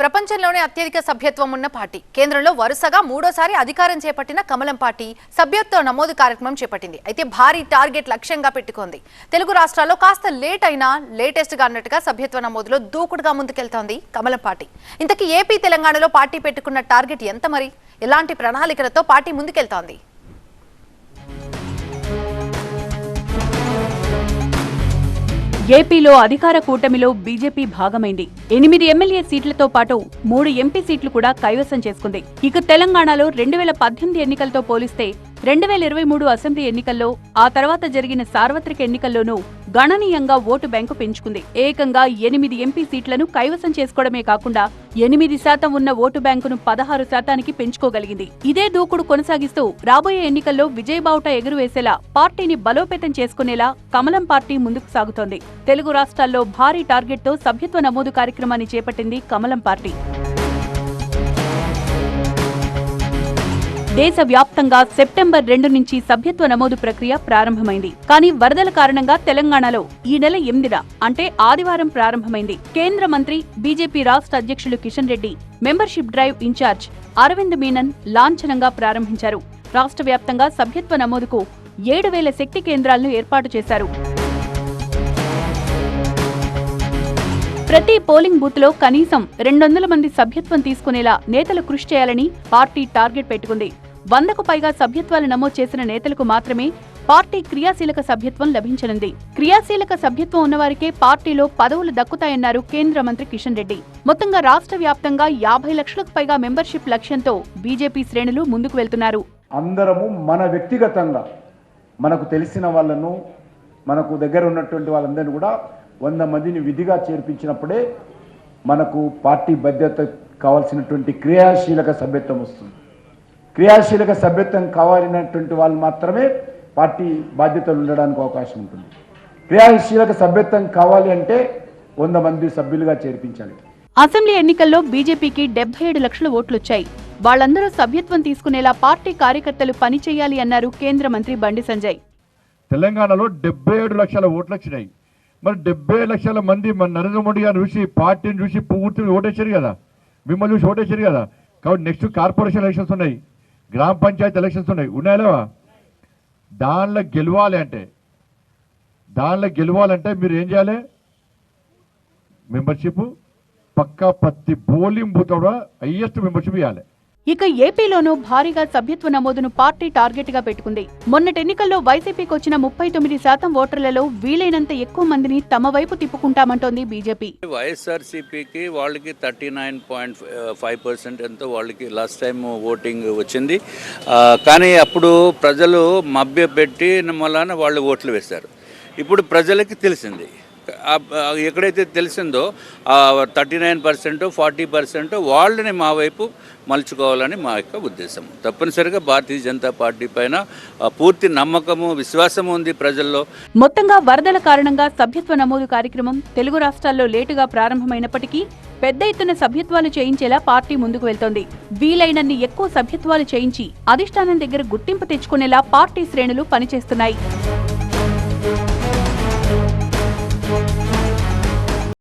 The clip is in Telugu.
ప్రపంచంలోనే అత్యధిక సభ్యత్వం ఉన్న పార్టీ. కేంద్రంలో వరుసగా మూడోసారి అధికారం చేపట్టిన కమలం పార్టీ సభ్యత్వ నమోదు కార్యక్రమం చేపట్టింది. అయితే భారీ టార్గెట్ లక్ష్యంగా పెట్టుకుంది. తెలుగు రాష్ట్రాల్లో కాస్త లేట్ అయినా లేటెస్ట్గా అన్నట్టుగా సభ్యత్వ నమోదులో దూకుడుగా ముందుకెళ్తోంది కమలం పార్టీ. ఇంతకీ ఏపీ తెలంగాణలో పార్టీ పెట్టుకున్న టార్గెట్ ఎంత మరి? ఎలాంటి ప్రణాళికలతో పార్టీ ముందుకెళ్తోంది? ఏపీలో అధికార కూటమిలో బీజేపీ భాగమైంది. ఎనిమిది ఎమ్మెల్యే సీట్లతో పాటు మూడు ఎంపీ సీట్లు కూడా కైవసం చేసుకుంది. ఇక తెలంగాణలో రెండు వేల పద్దెనిమిది ఎన్నికలతో పోలిస్తే రెండు వేల ఇరవై మూడు అసెంబ్లీ ఎన్నికల్లో ఆ తర్వాత జరిగిన సార్వత్రిక ఎన్నికల్లోనూ గణనీయంగా ఓటు బ్యాంకు పెంచుకుంది. ఏకంగా ఎనిమిది ఎంపీ సీట్లను కైవసం చేసుకోవడమే కాకుండా ఎనిమిది శాతం ఉన్న ఓటు బ్యాంకును పదహారు శాతానికి పెంచుకోగలిగింది. ఇదే దూకుడు కొనసాగిస్తూ రాబోయే ఎన్నికల్లో విజయబావుట ఎగురువేసేలా పార్టీని బలోపేతం చేసుకునేలా కమలం పార్టీ ముందుకు సాగుతోంది. తెలుగు రాష్ట్రాల్లో భారీ టార్గెట్తో సభ్యత్వ నమోదు కార్యక్రమాన్ని చేపట్టింది కమలం పార్టీ. దేశవ్యాప్తంగా సెప్టెంబర్ రెండు నుంచి సభ్యత్వ నమోదు ప్రక్రియ ప్రారంభమైంది. కానీ వరదల కారణంగా తెలంగాణలో ఈ నెల ఎనిమిదిన అంటే ఆదివారం ప్రారంభమైంది. కేంద్ర మంత్రి బీజేపీ రాష్ట్ర అధ్యక్షులు Kishan Reddy membership drive incharge Aravind Menon లాంఛనంగా ప్రారంభించారు. రాష్ట్ర వ్యాప్తంగా సభ్యత్వ నమోదుకు ఏడు వేల శక్తి కేంద్రాలను ఏర్పాటు చేశారు. ప్రతి పోలింగ్ బూత్లో కనీసం రెండు వందల మంది సభ్యత్వం తీసుకునేలా నేతలు కృషి చేయాలని పార్టీ టార్గెట్ పెట్టుకుంది. వందకు పైగా సభ్యత్వాలు నమోదు చేసిన నేతలకు మాత్రమే పార్టీ క్రియాశీలక సభ్యత్వం లభించనుంది. క్రియాశీలక సభ్యత్వం ఉన్నవారికే పార్టీలో పదవులు దక్కుతాయన్నారు కేంద్ర మంత్రి కిషన్ రెడ్డి. మొత్తంగా రాష్ట్ర వ్యాప్తంగా యాభై లక్షలకు పైగా మెంబర్షిప్ లక్ష్యంతో బీజేపీ శ్రేణులు ముందుకు వెళ్తున్నారు. అందరము మన వ్యక్తిగతంగా మనకు తెలిసిన వాళ్ళను మనకు దగ్గర ఉన్నటువంటి వాళ్ళందరినీ కూడా వంద మందిని విధిగా చేర్పించినప్పుడే మనకు పార్టీ బాధ్యత కావాల్సినటువంటి క్రియాశీలక సభ్యత్వం వస్తుంది. క్రియాశీలక సభ్యత్వం కావాలన్నటువంటి వాళ్ళు మాత్రమే పార్టీ బాధ్యతలు ఉండడానికి అవకాశం ఉంటుంది. క్రియాశీలక సభ్యత్వం కావాలి అంటే వంద మంది సభ్యులుగా చేర్పించాలి. అసెంబ్లీ ఎన్నికల్లో బీజేపీకి డెబ్బై ఏడు లక్షల ఓట్లొచ్చాయి. వాళ్ళందరూ సభ్యత్వం తీసుకునేలా పార్టీ కార్యకర్తలు పనిచేయాలి అన్నారు కేంద్ర మంత్రి బండి సంజయ్. తెలంగాణలో డెబ్బై ఏడు లక్షల ఓట్లు వచ్చినాయి మరి డెబ్బై లక్షల మంది మన నరేంద్ర మోడీ గారిని చూసి పార్టీని చూసి పూర్తి ఓటేశారు కదా. మిమ్మల్ని చూసి ఓటేశారు కదా. కాబట్టి నెక్స్ట్ కార్పొరేషన్ ఎలక్షన్స్ ఉన్నాయి. గ్రామ పంచాయతీ ఎలక్షన్స్ ఉన్నాయి. ఉన్నాయా దానిలో గెలవాలి అంటే దానిలో గెలవాలంటే మీరు ఏం చేయాలి? మెంబర్షిప్ పక్కా ప్రతి బోలింగ్ బూత్ కూడా హయ్యెస్ట్ మెంబర్షిప్ ఇవ్వాలి. ఇక ఏపీలోనూ భారీగా సభ్యత్వ నమోదును పార్టీ టార్గెట్గా పెట్టుకుంది. మొన్నటి ఎన్నికల్లో వైసీపీకి వచ్చిన ముప్పై తొమ్మిది శాతం ఓటర్లలో వీలైనంత ఎక్కువ మందిని తమ వైపు తిప్పుకుంటామంటోంది బీజేపీ. వైఎస్ఆర్సీపీకి వాళ్ళకి thirty nine point five percent ఎంతో వాళ్ళకి లాస్ట్ టైం ఓటింగ్ వచ్చింది. కానీ అప్పుడు ప్రజలు మభ్యపెట్టి వలన వాళ్ళు ఓట్లు వేశారు. ఇప్పుడు ప్రజలకి తెలిసింది. ఎక్కడైతే తెలిసిందో thirty nine percent forty percent వాళ్ళని మా వైపు మలుచుకోవాలని మా యొక్క ఉద్దేశం. తప్పనిసరిగా భారతీయ జనతా పార్టీ పైన పూర్తి నమ్మకము విశ్వాసము ఉంది ప్రజల్లో. మొత్తంగా వరదల కారణంగా సభ్యత్వ నమోదు కార్యక్రమం తెలుగు రాష్ట్రాల్లో లేటుగా ప్రారంభమైనప్పటికీ పెద్ద ఎత్తున సభ్యత్వాలు చేయించేలా పార్టీ ముందుకు వెళ్తోంది. వీలైనన్ని ఎక్కువ సభ్యత్వాలు చేయించి అధిష్టానం దగ్గర గుర్తింపు తెచ్చుకునేలా పార్టీ శ్రేణులు పనిచేస్తున్నాయి.